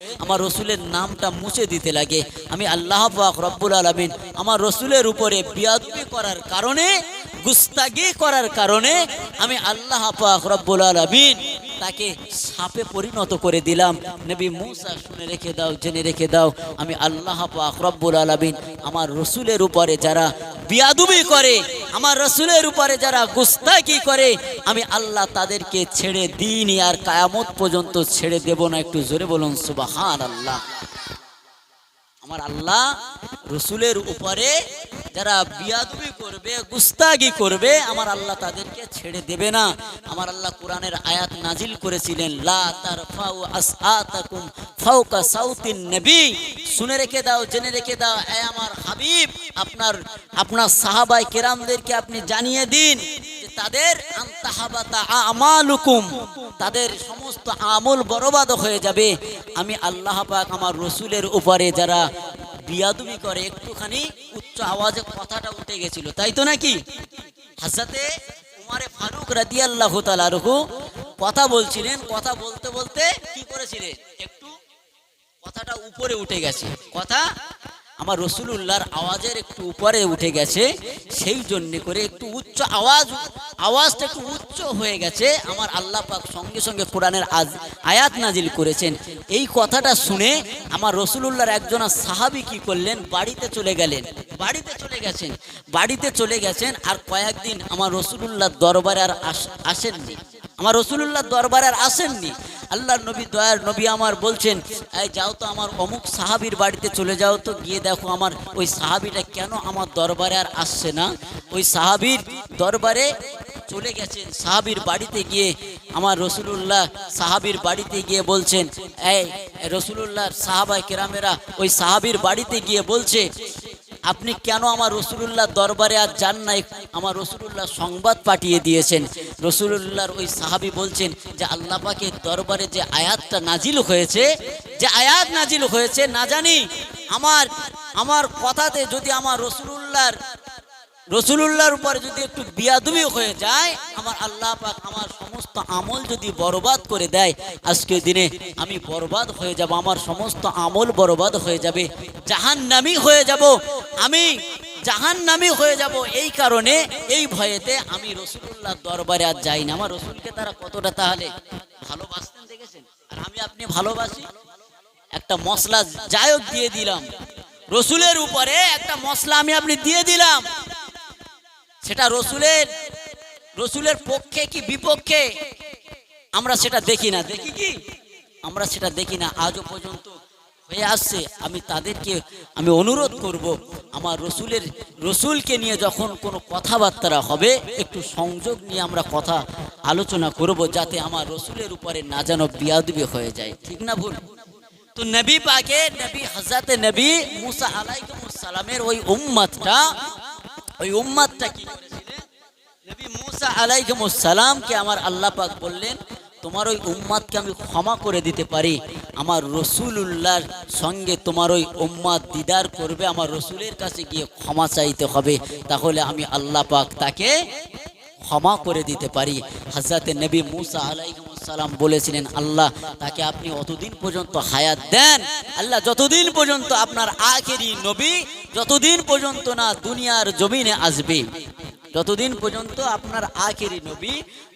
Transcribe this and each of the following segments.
আমার রসুলের নামটা মুছে দিতে লাগে। আমি আল্লাহ রব্বুল আলমিন আমার রসুলের উপরে বিয়াদি করার কারণে, গুস্তাগি করার কারণে আমি আল্লাহ পাক রব্বুল আলমিন তাকে সাপে পরিণত করে দিলাম। নবী মুসা, শুনে রেখে দাও, জেনে রেখে দাও, আমি আল্লাহ পাক রব্বুল আলমিন আমার রসুলের উপরে যারা বিয়াদুবি করে, আমার রসুলের উপরে যারা গুস্তাকি করে, আমি আল্লাহ তাদেরকে ছেড়ে দিইনি আর কায়ামত পর্যন্ত ছেড়ে দেব না। একটু জোরে বলুন সুবাহান আল্লাহ আমার আল্লাহ রসুলের উপরে যারা বিয়াদবি করবে, গুস্তাগি করবে, আমার আল্লাহ তাদেরকে ছেড়ে দেবে না। আমার আল্লাহ কোরআনের আয়াত নাজিল করেছিলেন, লা শুনে রেখে দাও, জেনে রেখে দাও, এ আমার হাবিব, আপনার আপনার সাহাবাই কেরামদেরকে আপনি জানিয়ে দিন তাদের আমালুকুম, তাদের সমস্ত আমল বরবাদ হয়ে যাবে। আমি আল্লাহ পাক আমার রসুলের উপরে যারা বিয়াদুবি করে, একটুখানি উচ্চ আওয়াজে কথাটা উঠে গেছিল, তাই তো নাকি? হাসাতে উমারে ফারুক রাদি আল্লাহ তালারহু কথা বলছিলেন, কথা বলতে বলতে কি করেছিলেন? একটু কথাটা উপরে উঠে গেছে। কথা আমার রসুলুল্লাহর আওয়াজের একটু উপরে উঠে গেছে, সেই জন্য করে একটু উচ্চ আওয়াজ, আওয়াজটা একটু উচ্চ হয়ে গেছে। আমার আল্লাহ পাক সঙ্গে সঙ্গে কোরআনের আজ আয়াত নাজিল করেছেন। এই কথাটা শুনে আমার রসুলুল্লাহর একজন সাহাবি কি করলেন? বাড়িতে চলে গেলেন। বাড়িতে চলে গেছেন। বাড়িতে চলে গেছেন আর কয়েকদিন আমার রসুলুল্লাহর দরবারে আর আস- আসেননি। আমার রসুলুল্লাহ দরবারে আর আসেননি। আল্লাহ নবী, দয়ার নবী আমার বলছেন, এই যাও তো আমার অমুক সাহাবির বাড়িতে চলে যাও তো, গিয়ে দেখো আমার ওই সাহাবিটা কেন আমার দরবারে আর আসছে না? ওই সাহাবির দরবারে চলে গেছেন, সাহাবির বাড়িতে গিয়ে আমার রসুলুল্লাহ সাহাবির বাড়িতে গিয়ে বলছেন, এই রসুলুল্লাহর সাহাবাই কেরামেরা ওই সাহাবির বাড়িতে গিয়ে বলছে আপনি কেন আমার রসুলুল্লাহ দরবারে আর যান নাই? আমার রসুলুল্লাহ সংবাদ পাঠিয়ে দিয়েছেন। রসুলুল্লাহর ওই সাহাবি বলছেন যে আল্লাহ পাকের দরবারে যে আয়াতটা নাজিল হয়েছে, যে আয়াত নাজিল হয়েছে, না জানি, আমার আমার কথাতে যদি আমার রসুলুল্লাহর রসুলুল্লাহর উপরে যদি একটু বিয়াদুবি হয়ে যায়, আমার আল্লাহ পাক আমার সমস্ত আমল যদি বরবাদ করে দেয় আজকের দিনে আমি বরবাদ হয়ে যাব, আমার সমস্ত আমল বরবাদ হয়ে যাবে, জাহান্নামি হয়ে যাব, আমি জাহান্নামি হয়ে যাব, এই কারণে এই ভয়েতে আমি রসুলুল্লাহ দরবারে আর যাই না। আমার রসুলকে তারা কতটা তাহলে ভালোবাসতেন দেখেছেন? আর আমি আপনি ভালোবাসি? একটা মশলা যায়ক দিয়ে দিলাম। রসুলের উপরে একটা মশলা আমি আপনি দিয়ে দিলাম। সেটা রসুলের রসুলের পক্ষে কি বিপক্ষে? আমরা সেটা দেখি না। দেখি কি? আমরা সেটা দেখি না। আজও পর্যন্ত হয়ে আসছে। আমি তাদেরকে, আমি অনুরোধ করব, আমার রসুলের, রসুলকে নিয়ে যখন কোনো কথাবার্তা হবে, একটু সংযোগ নিয়ে আমরা কথা আলোচনা করব, যাতে আমার রসুলের উপরে না যেন বিয়াদবি হয়ে যায়। ঠিক না ভুল? তো নবী পাকে নবী হজরত নবী মুসা আলাইকুমুস সালামের ওই উম্মতটা ওই উম্মাদটা কি করেছিলেন নবী মুসা আলাইকুমুস সালামকে আমার আল্লাহ পাক বললেন, তোমার ওই উম্মাদকে আমি ক্ষমা করে দিতে পারি। আমার রসুলুল্লাহর সঙ্গে তোমার ওই উম্মাদ দিদার করবে, আমার রসুলের কাছে গিয়ে ক্ষমা চাইতে হবে। তাহলে আমি আল্লাহ পাক তাকে ক্ষমা করে দিতে পারি। হাজরাতে নবী মুসা আলাইসালাম বলেছিলেন, আল্লাহ, তাকে আপনি অতদিন পর্যন্ত হায়াত দেন। আল্লাহ, যতদিন পর্যন্ত আপনার আখেরি নবী যতদিন পর্যন্ত না দুনিয়ার জমিনে আসবে যতদিন পর্যন্ত আপনার আখেরি নবী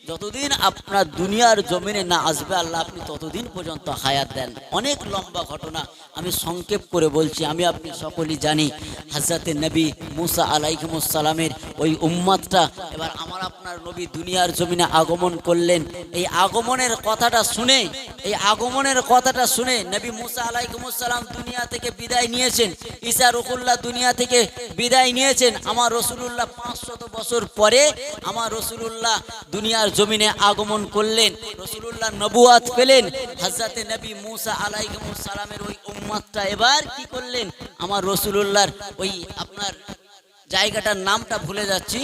যতদিন আপনার দুনিয়ার জমিনে না আসবে, আল্লাহ আপনি ততদিন পর্যন্ত হায়াত দেন। অনেক লম্বা ঘটনা আমি সংক্ষেপ করে বলছি, আমি আপনি সকলেই জানি। হাজরাতে নবী মুসা আলাইকুমুসালামের ওই উম্মাদটা এবার আমার আপনার নবী দুনিয়ার জমিনে আগমন করলেন। এই আগমনের কথাটা শুনে, এই আগমনের কথাটা শুনে নবী মুসা আলাইকুমুসালাম দুনিয়া থেকে বিদায় নিয়েছেন। ঈসা রকুল্লাহ দুনিয়া থেকে বিদায় নিয়েছেন। আমার রসুলুল্লাহ পাঁচশত বছর পরে, আমার রসুলুল্লাহ দুনিয়ার জমিনে আগমন করলেন রসুল্লাহ নবুয়াত পেলেন হাজরাতে নবী মুসা আলাইকুমুসালামের ওই উম্মাদটা এবার কি করলেন? আমার রসুল্লাহর ওই আপনার জায়গাটার নামটা ভুলে যাচ্ছি।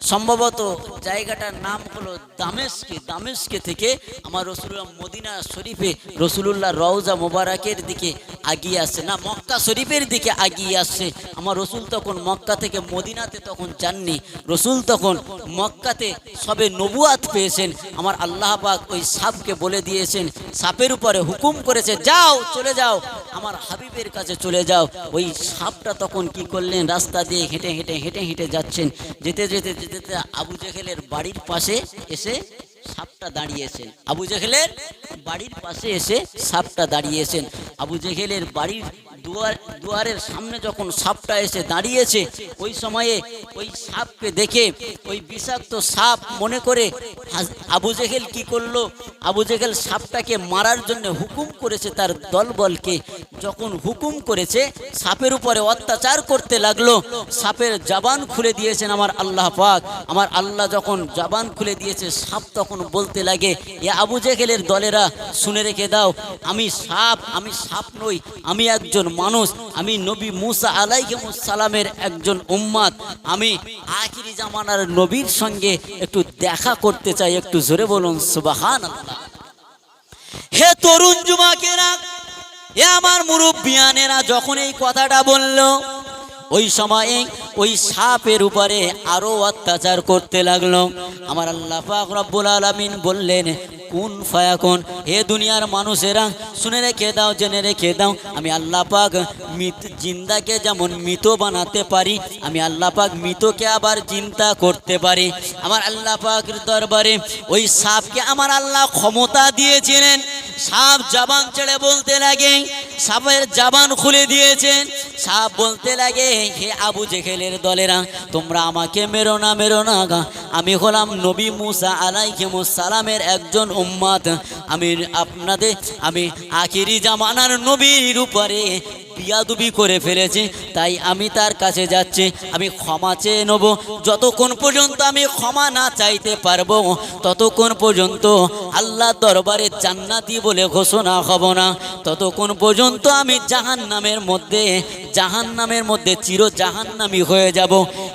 সম্ভবত জায়গাটার নাম হলো দামেস্কে। দামেস্কে থেকে আমার রসুল্লাহ মদিনা শরীফে রসুলুল্লাহ রওজা মোবারকের দিকে আগিয়ে আসছে। না, মক্কা শরীফের দিকে আগিয়ে আসছে। আমার রসুল তখন মক্কা থেকে মদিনাতে তখন যাননি। রসুল তখন মক্কাতে সবে নবুয়াত পেয়েছেন। আমার আল্লাহ পাক ওই সাপকে বলে দিয়েছেন, সাপের উপরে হুকুম করেছে, যাও, চলে যাও, আমার হাবিবের কাছে চলে যাও। ওই সাপটা তখন কি করলেন? রাস্তা দিয়ে হেঁটে হেঁটে হেঁটে হেঁটে যাচ্ছেন। যেতে যেতে যেতে যেতে আবু জেহেলের বাড়ির পাশে এসে সাপটা দাঁড়িয়েছেন। আবু জেহেলের বাড়ির পাশে এসে সাপটা দাঁড়িয়েছেন। আবু জেহেলের বাড়ির দুয়ার, দুয়ারের সামনে যখন সাপটা এসে দাঁড়িয়েছে, ওই সময়ে ওই সাপকে দেখে ওই বিষাক্ত সাপ মনে করে আবু জেহেল কি করল? আবু জেহেল সাপটাকে মারার জন্য হুকুম করেছে তার দলবলকে। যখন হুকুম করেছে, সাপের উপরে অত্যাচার করতে লাগল। সাপের জাবান খুলে দিয়েছেন আমার আল্লাহ পাক। আমার আল্লাহ যখন জাবান খুলে দিয়েছে, সাপ তখন বলতে লাগে, এ আবু জেহেলের দলেরা, শুনে রেখে দাও, আমি সাপ আমি সাপ নই, আমি একজন মানুষ, আমি নবী মুসা সালামের একজন উম্মাদ। আমি আখিরি জামানার নবীর সঙ্গে একটু দেখা করতে চাই, একটু জোরে বলুন সুবাহান হে তরুণ যুবকেরা, এ আমার মুরব্বিয়ানেরা যখন এই কথাটা বলল ওই সময়ে ওই সাপের উপরে আরও অত্যাচার করতে লাগল। আমার আল্লাহ রব্বুল আলামিন বললেন, কোন ফায়াকুন? হে দুনিয়ার মানুষেরা, শুনে রেখে দাও, জেনে রেখে দাও, আমি আল্লাহ পাক মৃত জিন্দাকে যেমন মৃত বানাতে পারি, আমি আল্লাহ পাক মৃতকে আবার চিন্তা করতে পারি। আমার আল্লাহ পাকের দরবারে ওই সাপকে আমার আল্লাহ ক্ষমতা দিয়েছিলেন। সাপ জবান ছেড়ে বলতে লাগে, সাপের জবান খুলে দিয়েছেন। সাপ বলতে লাগে হে আবু জেহেলের দলেরা, তোমরা আমাকে মেরো না মেরো না গা। আমি হলাম নবী মুসা সালামের একজন উম্মাদ। আমি আপনাদের, আমি আখিরি জামানার নবীর উপরে বিয়াদুবি করে ফেলেছি, তাই আমি তার কাছে যাচ্ছি, আমি ক্ষমা চেয়ে নেব। যতক্ষণ পর্যন্ত আমি ক্ষমা না চাইতে পারব, ততক্ষণ পর্যন্ত আল্লাহ দরবারে জান্নাতি বলে ঘোষণা হব না। ততক্ষণ পর্যন্ত আমি জাহান নামের মধ্যে জাহান নামের মধ্যে চির জাহান্নামি হয়ে যাব।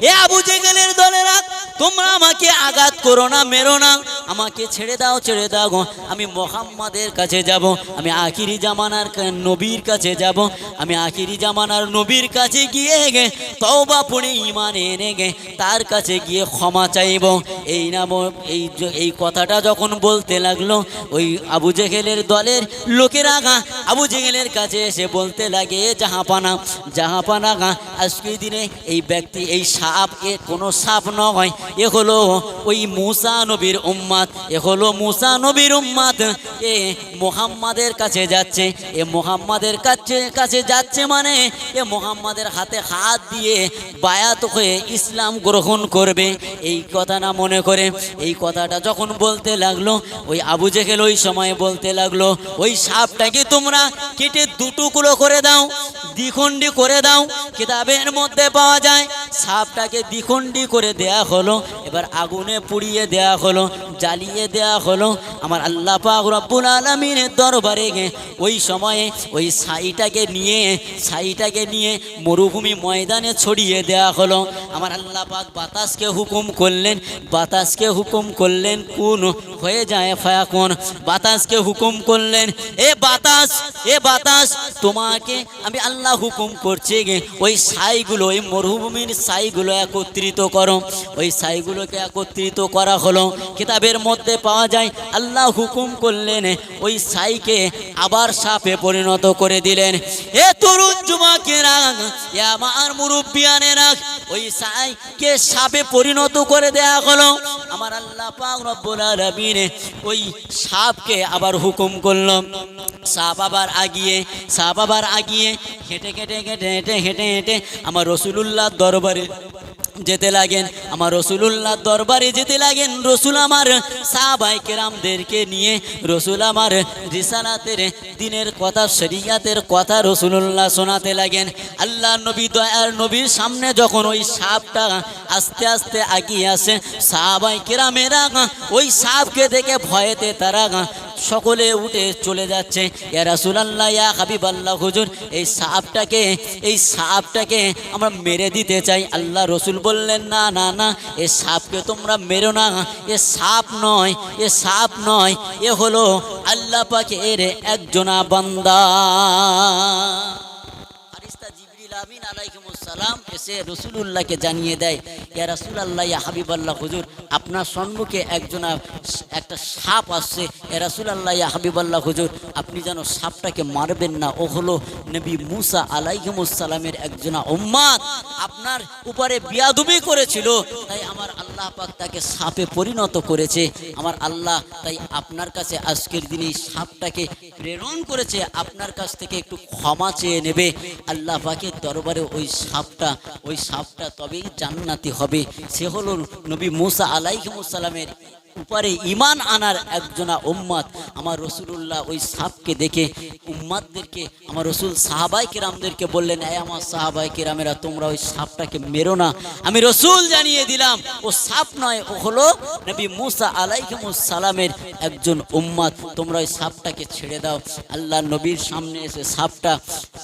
এ আবু জেগেলের দলেরা তোমরা আমাকে আঘাত করো না, মেরো না। আমাকে ছেড়ে দাও ছেড়ে দাও গো। আমি মোহাম্মদের কাছে যাব, আমি আখিরি জামানার নবীর কাছে যাব। আমি আখিরি জামানার নবীর কাছে গিয়ে গে, তওবা পড়ে ইমান এনে গে, তার কাছে গিয়ে ক্ষমা চাইব। এই নাম, এই এই কথাটা যখন বলতে লাগল, ওই আবু জেহেলের দলের লোকেরা গা, আবু জেহেলের কাছে এসে বলতে লাগে "এ জাহাপানা জাহাপানা গা, আজকের দিনে এই ব্যক্তি, এই সাপ, এ কোনো সাপ নয়। এ হলো ওই মুসা নবীর উম্মাদ, এ হলো মুসা নবীর উম্মাদ। এ মোহাম্মদের কাছে যাচ্ছে, এ মোহাম্মাদের কাছে কাছে যাচ্ছে মানে এ মোহাম্মদের হাতে হাত দিয়ে বায়াত হয়ে ইসলাম গ্রহণ করবে। এই কথা না মনে করে, এই কথাটা যখন বলতে লাগল, ওই আবু জেহেল ওই সময় বলতে লাগল, ওই সাপটাকে তোমরা কেটে দুটুকরো করে দাও, দ্বিখণ্ডি করে দাও, কিতাবের মধ্যে পাওয়া যায়? সাপটাকে দ্বিখণ্ডি করে দেয়া হলো, এবার আগুনে পুড়িয়ে দেয়া হলো, জ্বালিয়ে দেয়া হলো। আমার আল্লাহ পাক রব্বুল আলমিনের দরবারে গে, ওই সময়ে ওই সাইটাকে নিয়ে সাইটাকে নিয়ে মরুভূমি ময়দানে ছড়িয়ে দেয়া হলো। আমার আল্লাহ পাক বাতাসকে হুকুম করলেন, বাতাসকে হুকুম করলেন কোন হয়ে যায় ফায়াকুন। বাতাসকে হুকুম করলেন, এ বাতাস এ বাতাস, তোমাকে আমি আল্লাহ হুকুম করছি গে, ওই সাইগুলো ওই মরুভূমির সাইগুলো একত্রিত করো। ওই সাইগুলোকে একত্রিত করা হলো। কিতাবের মধ্যে পাওয়া যায়, আল্লাহ হুকুম করলেন, ওই সাইকে আবার সাপে পরিণত করে দিলেন। এ তরুণ যুবকেরা, এ আমার মুরব্বিয়ানেরা, ওই সাইকে সাপে পরিণত করে দেয়া হলো। আমার আল্লাহ পাক ওই সাপকে আবার হুকুম করল। সাপ আবার আগিয়ে, সাপ আবার আগিয়ে হেঁটে হেঁটে হেঁটে হেঁটে হেঁটে হেঁটে আমার রসুলুল্লাহ দরবারে যেতে লাগেন, আমার রসুলুল্লাহ দরবারে যেতে লাগেন। রসুল আমার সাহাবাই কেরামদেরকে নিয়ে, রসুল আমার রিসালাতের দিনের কথা, শরিয়াতের কথা রসুলুল্লাহ শোনাতে লাগেন। আল্লাহ নবী, দয়ার নবীর সামনে যখন ওই সাপটা আস্তে আস্তে আগিয়ে আসে সাহাবাই কেরামেরা ওই সাপকে দেখে ভয়েতে তারা সকলে উঠে চলে যাচ্ছে। ইয়া ইয়া হাবিবাল্লাহ, হুজুর, এই সাপটাকে এই সাপটাকে আমরা মেরে দিতে চাই। আল্লাহ রসুল বললেন, না না না, এ সাপকে তোমরা মেরো না। এ সাপ নয়, এ সাপ নয়, এ হলো আল্লাহ পাকের একজনা বান্দা। আমিন আলাইহিমুস সালাম এসে রসুলুল্লাহকে জানিয়ে দেয়, ইয়া রাসূলুল্লাহ, ইয়া হাবিবাল্লাহ, হুজুর, আপনার সম্মুখে একজনা একটা সাপ আসছে। ইয়া রাসূলুল্লাহ, ইয়া হাবিবাল্লাহ, হুজুর, আপনি যেন সাপটাকে মারবেন না। ও হলো নবী মুসা আলাইহিমুস সালামের একজনা উম্মাদ। আপনার উপরে বিয়াদুবি করেছিল, তাই আমার আল্লাহ পাক তাকে সাপে পরিণত করেছে। আমার আল্লাহ তাই আপনার কাছে আজকের দিনে সাপটাকে প্রেরণ করেছে। আপনার কাছ থেকে একটু ক্ষমা চেয়ে নেবে। আল্লাহ পাকের দরবারে ওই সাপটা ওই সাপটা তবেই জান্নাতি হবে। সে হলো নবী মুসা আলাইহিমুসালামের উপরে ইমান আনার একজনা উম্মাদ আমার রসুলুল্লাহ ওই সাপকে দেখে উম্মাদদেরকে আমার রসুল সাহাবাই কিরামদেরকে বললেন এই আমার সাহাবাই কিরামেরা তোমরা ওই সাপটাকে মেরো না। আমি রসুল জানিয়ে দিলাম, ও সাপ নয়, ও হলো নবী মুসা সালামের একজন উম্মাদ তোমরা ওই সাপটাকে ছেড়ে দাও। আল্লাহ নবীর সামনে এসে সাপটা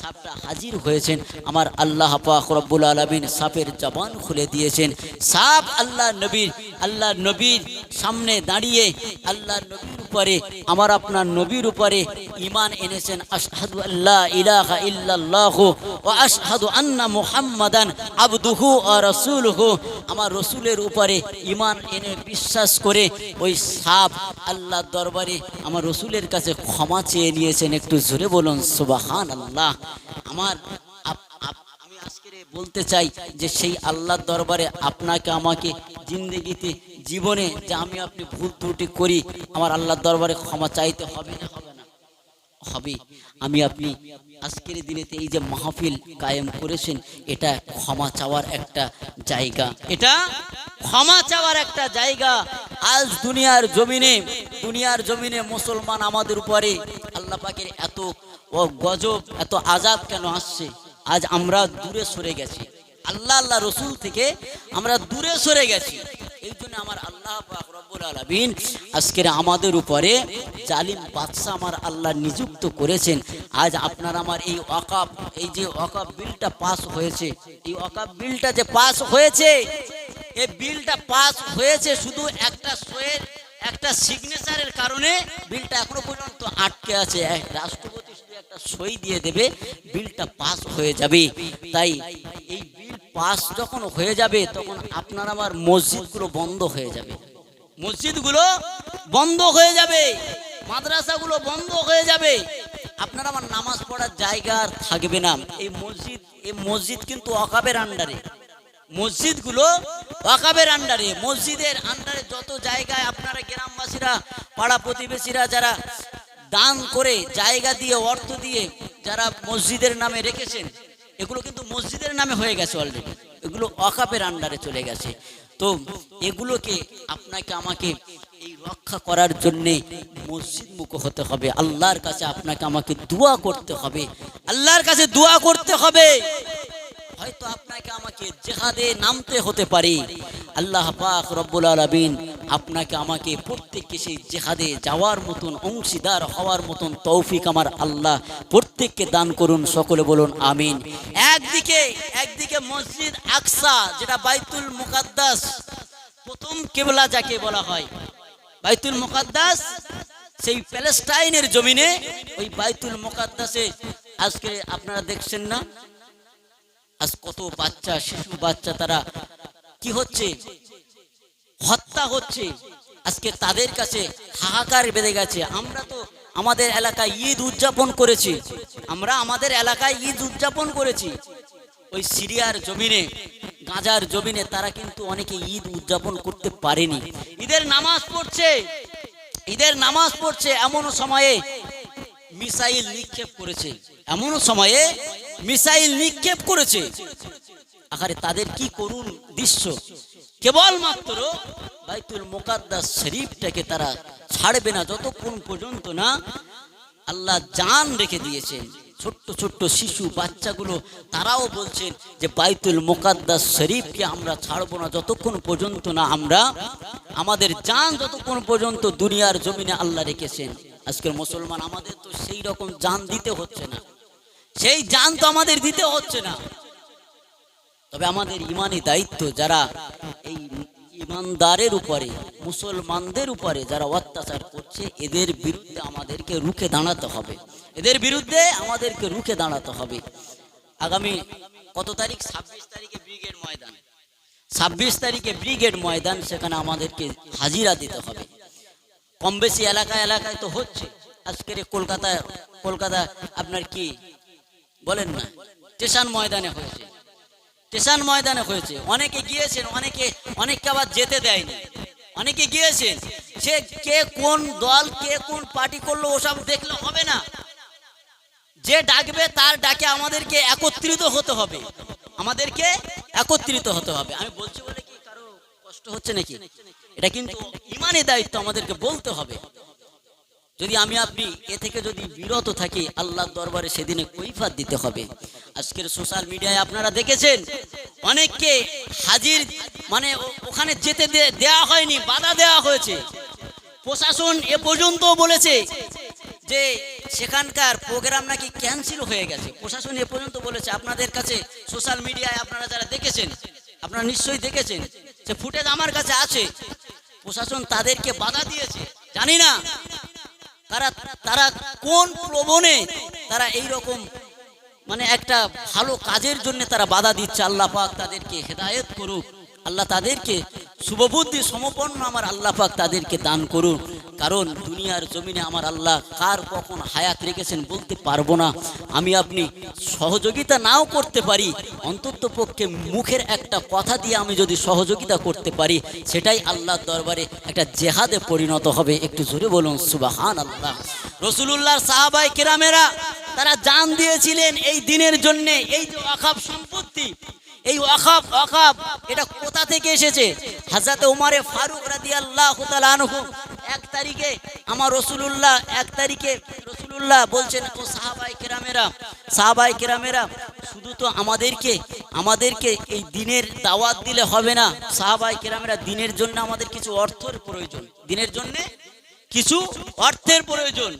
সাপটা হাজির হয়েছেন। আমার আল্লাহ পাক আলামিন সাপের জবান খুলে দিয়েছেন। সাপ আল্লাহ নবীর আল্লাহ নবীর সামনে দাঁড়িয়ে আল্লাহ নবীর উপরে, আমার আপনার নবীর উপরে ইমান এনেছেন। আশহাদু আল্লাহ ইলাহা ইল্লাল্লাহু ওয়া আশহাদু আন্না মুহাম্মাদান আবদুহু ওয়া রাসূলুহু। আমার রসুলের উপরে ইমান এনে বিশ্বাস করে ওই সাপ আল্লাহর দরবারে আমার রসুলের কাছে ক্ষমা চেয়ে নিয়েছেন। একটু জোরে বলুন সুবাহান আল্লাহ আমার বলতে চাই যে সেই আল্লাহর দরবারে আপনাকে আমাকে জিন্দগিতে জীবনে যে আমি আপনি ভুল ত্রুটি করি, আমার আল্লাহর দরবারে ক্ষমা চাইতে হবে না? হবে। না হবে আমি আপনি আজকের দিনেতে এই যে মাহফিল কায়েম করেছেন, এটা ক্ষমা চাওয়ার একটা জায়গা। এটা ক্ষমা চাওয়ার একটা জায়গা। আজ দুনিয়ার জমিনে দুনিয়ার জমিনে মুসলমান আমাদের উপরে আল্লাহ পাকের এত গজব, এত আজাব কেন আসছে? আজ আমরা দূরে সরে গেছি। আল্লাহ আল্লাহ রসুল থেকে আমরা দূরে সরে গেছি। জালিম আমার আল্লাহ নিযুক্ত করেছেন। আজ আপনার আমার এই এই যে বিলটা পাস হয়েছে, এই বিলটা যে পাস হয়েছে এই বিলটা পাস হয়েছে শুধু একটা একটা সিগনেচারের কারণে বিলটা এখনও পর্যন্ত আটকে আছে। রাষ্ট্রপতি সই দিয়ে দেবে, বিলটা পাস হয়ে যাবে। তাই এই বিল পাস যখন হয়ে যাবে, তখন আপনার আমার মসজিদগুলো বন্ধ হয়ে যাবে। মসজিদগুলো বন্ধ হয়ে যাবে, মাদ্রাসাগুলো বন্ধ হয়ে যাবে। আপনার আমার নামাজ পড়ার জায়গা আর থাকবে না। এই মসজিদ এই মসজিদ কিন্তু অকাবের আন্ডারে মসজিদগুলো ওয়াকাবের আন্ডারে মসজিদের আন্ডারে যত জায়গায় আপনারা গ্রামবাসীরা, পাড়া প্রতিবেশীরা যারা দান করে, জায়গা দিয়ে, অর্থ দিয়ে যারা মসজিদের নামে রেখেছেন, এগুলো কিন্তু মসজিদের নামে হয়ে গেছে অলরেডি এগুলো অকাপের আন্ডারে চলে গেছে। তো এগুলোকে আপনাকে, আমাকে এই রক্ষা করার জন্যে মসজিদ মুখ হতে হবে। আল্লাহর কাছে আপনাকে, আমাকে দোয়া করতে হবে। আল্লাহর কাছে দোয়া করতে হবে। হয়তো আপনাকে আমাকে জেহাদে নামতে হতে পারে। আল্লাহ পাক রব্বুল আলামিন আপনাকে আমাকে প্রত্যেককে সেই জেহাদে যাওয়ার মতন, অংশীদার হওয়ার মতন তৌফিক আমার আল্লাহ প্রত্যেককে দান করুন, সকলে বলুন আমিন। একদিকে একদিকে মসজিদ আকসা, যেটা বাইতুল মুকাদ্দাস, প্রথম কেবলা যাকে বলা হয়। বাইতুল মুকাদ্দাস, সেই প্যালেস্টাইনের জমিনে, ওই বাইতুল মুকাদ্দাসে, আজকে আপনারা দেখছেন না আজ কত বাচ্চা, শিশু বাচ্চা তারা কি হচ্ছে? হত্যা হচ্ছে। আজকে তাদের কাছে হাহাকার বেঁধে গেছে। আমরা তো আমাদের এলাকায় ঈদ উদযাপন করেছি। আমরা আমাদের এলাকায় ঈদ উদযাপন করেছি। ওই সিরিয়ার জমিনে, গাজার জমিনে তারা কিন্তু অনেকে ঈদ উদযাপন করতে পারেনি। ঈদের নামাজ পড়ছে। ঈদের নামাজ পড়ছে। এমন সময়ে মিসাইল নিক্ষেপ করেছে। এমন সময়ে মিসাইল নিক্ষেপ করেছে। আকারে তাদের কি করুন দৃশ্য। কেবলমাত্র বাইতুল মোকাদ্দাস শরীফটাকে তারা ছাড়বে না যতক্ষণ পর্যন্ত না আল্লাহ জান রেখে দিয়েছেন। ছোট্ট ছোট্ট শিশু, বাচ্চাগুলো, তারাও বলছেন যে বাইতুল মোকাদ্দাস শরীফকে আমরা ছাড়বো না যতক্ষণ পর্যন্ত না আমরা আমাদের জান যতক্ষণ পর্যন্ত দুনিয়ার জমিনে আল্লাহ রেখেছেন। আজকের মুসলমান আমাদের তো সেই রকম জান দিতে হচ্ছে না। সেই জান তো আমাদের দিতে হচ্ছে না। তবে আমাদের ইমানি দায়িত্ব যারা এই ইমানদারের উপরে, মুসলমানদের উপরে যারা অত্যাচার করছে, এদের বিরুদ্ধে আমাদেরকে রুখে দাঁড়াতে হবে। এদের বিরুদ্ধে আমাদেরকে রুখে দাঁড়াতে হবে। আগামী কত তারিখ? ছাব্বিশ তারিখে ব্রিগেড ময়দান। ছাব্বিশ তারিখে ব্রিগেড ময়দান, সেখানে আমাদেরকে হাজিরা দিতে হবে। কম বেশি এলাকা এলাকায় তো হচ্ছে। আজকের কলকাতায়, কলকাতা আপনার কি বলেন না। স্টেশন ময়দানে হয়েছে। স্টেশন ময়দানে হয়েছে। অনেকে গিয়েছেন, অনেকে অনেককে আবার যেতে দেয়নি। অনেকে গিয়েছেন। সে কে কোন দল, কে কোন পার্টি করল, ওসব দেখলে হবে না। যে ডাকবে, তার ডাকে আমাদেরকে একত্রিত হতে হবে। আমাদেরকে একত্রিত হতে হবে। আমি বলছি বলে কি কারও কষ্ট হচ্ছে নাকি? এটা কিন্তু ইমানের দায়িত্ব আমাদেরকে বলতে হবে। যদি আমি আপনি এ থেকে যদি বিরত থাকি, আল্লাহর দরবারে সেদিনে কৈফাত দিতে হবে। আজকের সোশ্যাল মিডিয়ায় আপনারা দেখেছেন, অনেককে হাজির মানে ওখানে যেতে দেয়া হয়নি, বাধা দেওয়া হয়েছে। প্রশাসন এ পর্যন্ত বলেছে যে সেখানকার প্রোগ্রাম নাকি ক্যান্সেল হয়ে গেছে। প্রশাসন এ পর্যন্ত বলেছে। আপনাদের কাছে সোশ্যাল মিডিয়ায় আপনারা যারা দেখেছেন, আপনারা নিশ্চয়ই দেখেছেন যে ফুটেজ আমার কাছে আছে। প্রশাসন তাদেরকে বাধা দিয়েছে। জানি না তারা তারা কোন প্রবণে তারা এই রকম মানে একটা ভালো কাজের জন্য তারা বাধা দিচ্ছে, আল্লাহ পাক তাদেরকে হেদায়েত করুক। আল্লাহ তাদেরকে শুভবুদ্ধি সমপন্ন আমার আল্লাহ পাক তাদেরকে দান করুন কারণ দুনিয়ার জমিনে আমার আল্লাহ কার কখন হায়াত রেখেছেন বলতে পারব না। আমি আপনি সহযোগিতা নাও করতে পারি, অন্তত পক্ষে মুখের একটা কথা দিয়ে আমি যদি সহযোগিতা করতে পারি, সেটাই আল্লাহর দরবারে একটা জেহাদে পরিণত হবে। একটু জোরে বলুন সুবাহান আল্লাহ রসুলুল্লাহর সাহাবাই কেরামেরা তারা জান দিয়েছিলেন এই দিনের জন্যে, এই যে অখাপ সম্পত্তি এই অখাপ অখাপ এটা কোথা থেকে এসেছে? হাজরত উমারে ফারুক রাদি আল্লাহ আনহু এক তারিখে আমার রসুলুল্লাহ, এক তারিখে রসুলুল্লাহ বলছেন, ও সাহাবাই কেরামেরা সাহাবাই কেরামেরা, শুধু তো আমাদেরকে আমাদেরকে এই দিনের দাওয়াত দিলে হবে না। সাহাবাই কেরামেরা, দিনের জন্য আমাদের কিছু অর্থের প্রয়োজন। দিনের জন্যে? কিছু অর্থের প্রয়োজন।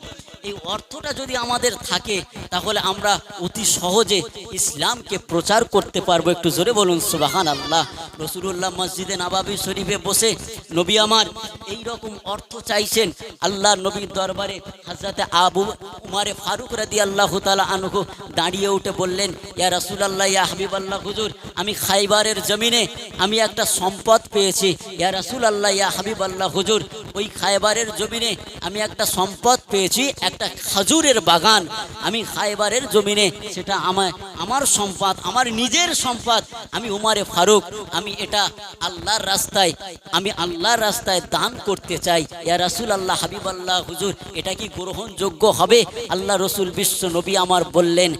এই অর্থটা যদি আমাদের থাকে, তাহলে আমরা অতি সহজে ইসলামকে প্রচার করতে পারব। একটু জোরে বলুন সুবাহান আল্লাহ রসুল্লাহ মসজিদে নাবাবি শরীফে বসে নবী আমার এই রকম অর্থ চাইছেন। আল্লাহ নবীর দরবারে হাজরাতে আবু উমারে ফারুক রাদি আল্লাহ তালা আনহু দাঁড়িয়ে উঠে বললেন, ইয়া রসুল আল্লাহ ইয়া হাবিব আল্লাহ হুজুর, আমি খাইবারের জমিনে আমি একটা সম্পদ পেয়েছি। ইয়া রসুল আল্লাহ ইয়া হাবিব আল্লাহ হুজুর, ওই খাইবারের জমিনে আমি একটা সম্পদ পেয়েছি একটা খাজুরের বাগান আমি খাইবারের জমিনে, সেটা আমার আমার সম্পদ, আমার নিজের সম্পদ। আমি উমারে ফারুক, আমি এটা আল্লাহর রাস্তায়, আমি আল্লাহর রাস্তায় দান করতে চাই। ইয়া রাসুল আল্লাহ হাবিব আল্লাহ হুজুর, এটা কি গ্রহণযোগ্য হবে? আল্লাহ রসুল বিশ্ব নবী আমার বললেন,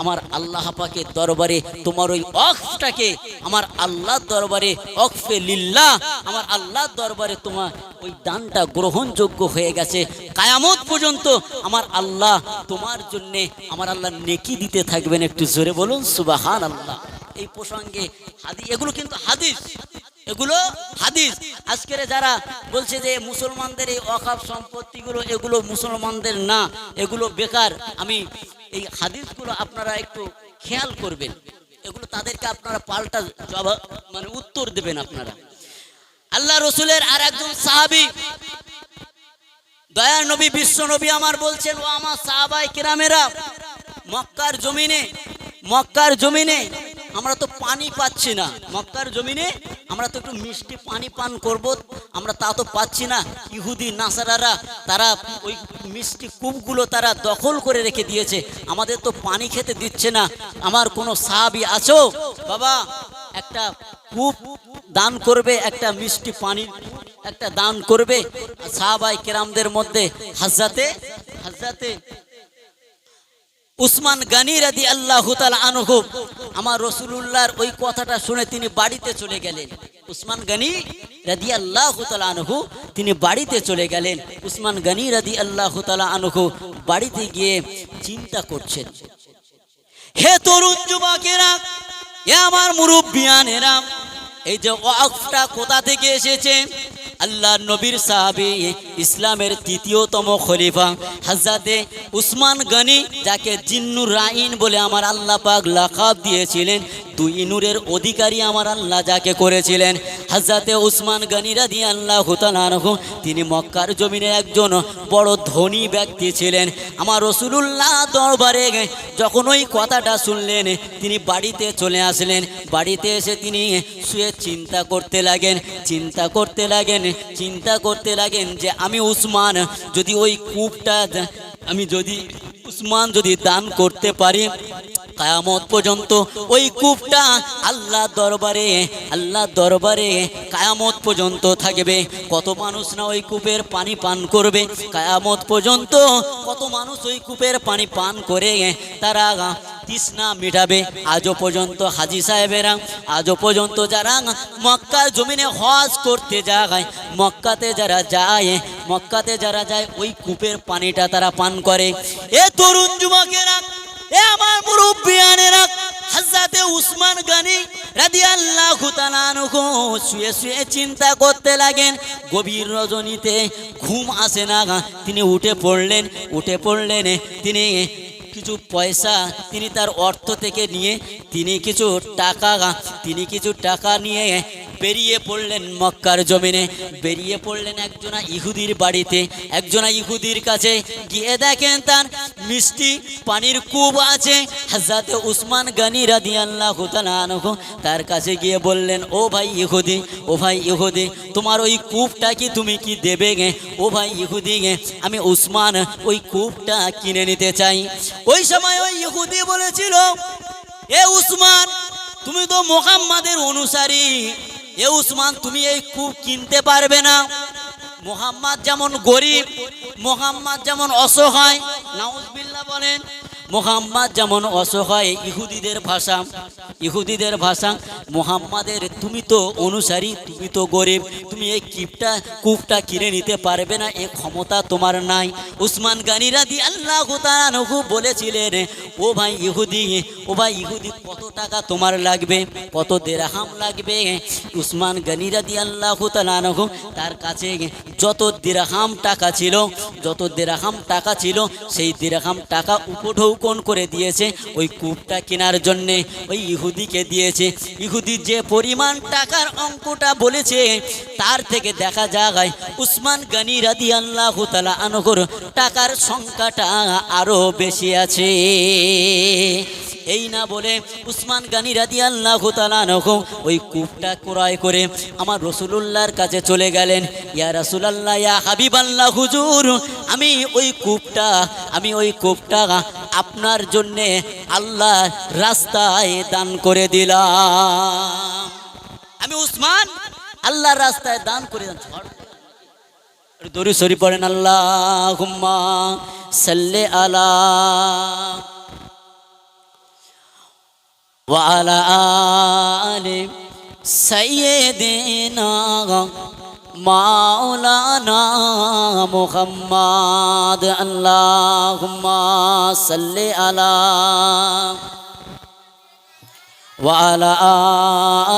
আমার আল্লাহ পাকের দরবারে তোমার ওই অক্সটাকে আমার আল্লাহর দরবারে অক্ফে লিল্লাহ, আমার আল্লাহর দরবারে তোমার ওই দানটা গ্রহণযোগ্য হয়ে গেছে। কায়ামত পর্যন্ত আমার আল্লাহ তোমার জন্যে আমার আল্লাহ নেকি দিতে থাকবেন একটু জোরে বলুন সুবাহান আল্লাহ এই প্রসঙ্গে হাদি এগুলো কিন্তু হাদিস। এগুলো হাদিস। আজকের যারা বলছে যে মুসলমানদের এই অকাপ সম্পত্তিগুলো, এগুলো মুসলমানদের না, এগুলো বেকার, আমি এই হাদিসগুলো আপনারা একটু খেয়াল করবেন। এগুলো তাদেরকে আপনারা পাল্টা জবাব মানে উত্তর দেবেন আপনারা। আল্লাহ রসুলের আর একজন সাহাবি দয়ার নবী, বিশ্ব নবী আমার বলছেন, ও আমার সাহাবাই কিরামেরা, মক্কার জমিনে মক্কার জমিনে আমরা তো পানি পাচ্ছি না। মক্কার জমিনে আমরা তো একটু মিষ্টি পানি পান করব, আমরা তা তো পাচ্ছি না। ইহুদি নাসারারা, তারা ওই মিষ্টি কূপগুলো তারা দখল করে রেখে দিয়েছে। আমাদের তো পানি খেতে দিচ্ছে না। আমার কোনো সাহাবি আছো? বাবা, একটা কূপ দান করবে, একটা মিষ্টি পানির একটা দান করবে। সাহাবাই কেরামদের মধ্যে হাজরাতে হাজরাতে উসমান গানি রাদি আল্লাহ আনহু, আমার রসুলুল্লাহর ওই কথাটা শুনে তিনি বাড়িতে চলে গেলেন। উসমান গানি রাদি আল্লাহ আনহু, তিনি বাড়িতে চলে গেলেন। উসমান গানি রাদি আল্লাহ আনহু বাড়িতে গিয়ে চিন্তা করছেন। হে তরুণ যুবকেরা, এ আমার মুরব্বিয়ানেরা, এই যে ওয়াকফটা কোথা থেকে এসেছে? আল্লাহ নবীর সাহাবি ইসলামের তৃতীয়তম খলিফা হাজরাতে উসমান গনি, যাকে জিন্নুর রাইন বলে আমার আল্লাহ পাক লাকাব দিয়েছিলেন, দুই নূরের অধিকারী আমার আল্লাহ যাকে করেছিলেন। হাজরাতে উসমান গনি রাদি আল্লাহ হুতালানহু তিনি মক্কার জমিনে একজন বড় ধনী ব্যক্তি ছিলেন। আমার রসুলুল্লাহ দরবারে যখন ওই কথাটা শুনলেন, তিনি বাড়িতে চলে আসলেন। বাড়িতে এসে তিনি শুয়ে চিন্তা করতে লাগেন, চিন্তা করতে লাগেন, চিন্তা করতে লাগেন যে আমি উসমান যদি ওই কূপটা আমি যদি উসমান যদি দান করতে পারি কায়ামত পর্যন্ত ওই কূপটা আল্লাহ দরবারে আল্লাহ দরবারে কায়ামত পর্যন্ত থাকবে। কত মানুষ না ওই কূপের পানি পান করবে। কায়ামত পর্যন্ত কত মানুষ ওই কূপের পানি পান করে তারা তৃষ্ণা মিটাবে। আজও পর্যন্ত হাজি সাহেবেরা, আজও পর্যন্ত যারা মক্কার জমিনে হজ করতে যায়, মক্কাতে যারা যায়, মক্কাতে যারা যায়, ওই কূপের পানিটা তারা পান করে। এ তরুণ যুবকেরা এ আমার মুরব্বিয়ানেরা হাজরাতে উসমান গানি রাদিয়াল্লাহু তাআলা আনহু শুয়ে শুয়ে চিন্তা করতে লাগেন, গভীর রজনীতে ঘুম আসে না তিনি উঠে পড়লেন উঠে পড়লেন, তিনি কিছু পয়সা তিনি তার অর্থ থেকে নিয়ে, তিনি কিছু টাকা তিনি কিছু টাকা নিয়ে বেরিয়ে পড়লেন মক্কার জমিনে। বেরিয়ে পড়লেন একজনা ইহুদির বাড়িতে। একজনা ইহুদির কাছে গিয়ে দেখেন তার মিষ্টি পানির কূপ আছে। হাজরাতে উসমান গানি রাদি আল্লাহ তার কাছে গিয়ে বললেন, ও ভাই ইহুদি, ও ভাই ইহুদি, তোমার ওই কূপটা কি তুমি কি দেবে গে? ও ভাই ইহুদি গে, আমি উসমান ওই কূপটা কিনে নিতে চাই। ওই সময় ওই ইহুদি বলেছিল, এ উসমান, তুমি তো মোহাম্মাদের অনুসারী। এ উসমান, তুমি এই কূপ কিনতে পারবে না। মোহাম্মদ যেমন গরিব, মোহাম্মদ যেমন অসহায় নাউজবিল্লা বলেন মোহাম্মদ যেমন অসহায় ইহুদিদের ভাষা ইহুদিদের ভাষা, মোহাম্মদের তুমি তো অনুসারী, তুমি তো গরিব, তুমি এই কিপটা, কূপটা কিনে নিতে পারবে না, এ ক্ষমতা তোমার নাই। উসমান গানিরা দি আল্লাহ তাআনহু বলেছিলেন, ও ভাই ইহুদি, ও ভাই ইহুদি, কত টাকা তোমার লাগবে? কত দেরাহাম লাগবে? উসমান গানিরা দি আল্লাহ তাআনহু তার কাছে যত দিরাহাম টাকা ছিল, যত দেরাহাম টাকা ছিল, সেই দিরাহাম টাকা উপঢৌকন করে দিয়েছে ওই কূপটা কেনার জন্যে। ওই ইহুদিকে দিয়েছে। ইহুদি যে পরিমাণ টাকার অঙ্কটা বলেছে, তার থেকে দেখা যায় উসমান গানি রাদি আল্লাহ তালা আনগর টাকার সংখ্যাটা আরও বেশি আছে। এই না বলে উসমান গানি রাদি আল্লাহ তালানহ ওই কূপটা ক্রয় করে আমার রসুলুল্লাহর কাছে চলে গেলেন। ইয়া রসুলাল্লাহ, ইয়া হাবিব আল্লাহ হুজুর, আমি ওই কূপটা, আমি ওই কূপটা আপনার জন্যে আল্লাহ রাস্তায় দান করে দিলাম। আমি উসমান, আল্লাহর রাস্তায় দান করে দরু সরি পড়েন আল্লাহ সাল্লে আলা وعلى آل سيدنا مولانا محمد اللهم صل على وعلى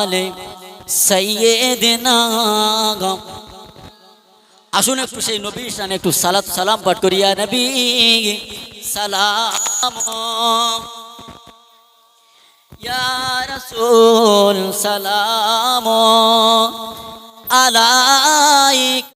آل سيدنا আসুন একটু সেই নবীর সামনে একটু সালাত সালাম পাঠ করিয়া নবী সালাম ইয়া রাসূল সালাম আলাইক